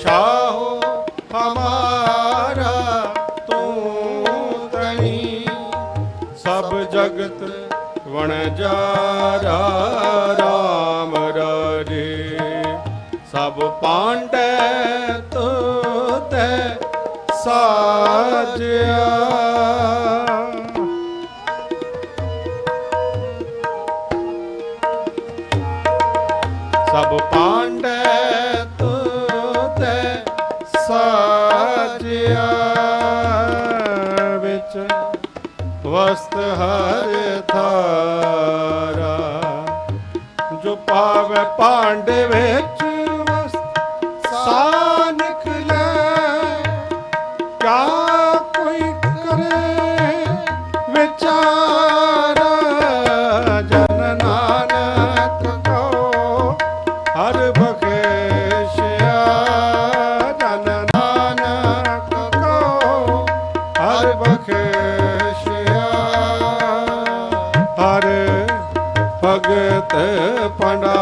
ਸ਼ਾਹੋ, ਹਮਾਰਾ ਤੂੰ ਤਣੀ। ਸਭ ਜਗਤ ਵਣਜਾਰਾ ਰਾਮ ਰਾਜੇ। ਸਭ ਪਾਂਡੈ ਤੋਤੈ ਸਾਜਿਆ। ਸਭ ਪਾਂਡੈ ਸਾਜਿਆ ਵਿੱਚ ਵਸਤ ਹਰ ਥਾਰਾ, ਜੋ ਪਾਵੇ ਪਾਂਡੇ ਵਿੱਚ ਵਸਤ ਸਾ ਨਿਕਲੇ ਕਿਆ ਕੋਈ ਕਰੇ ਵਿਚਾਰ। ਭਗਤ ਪੰਡਾ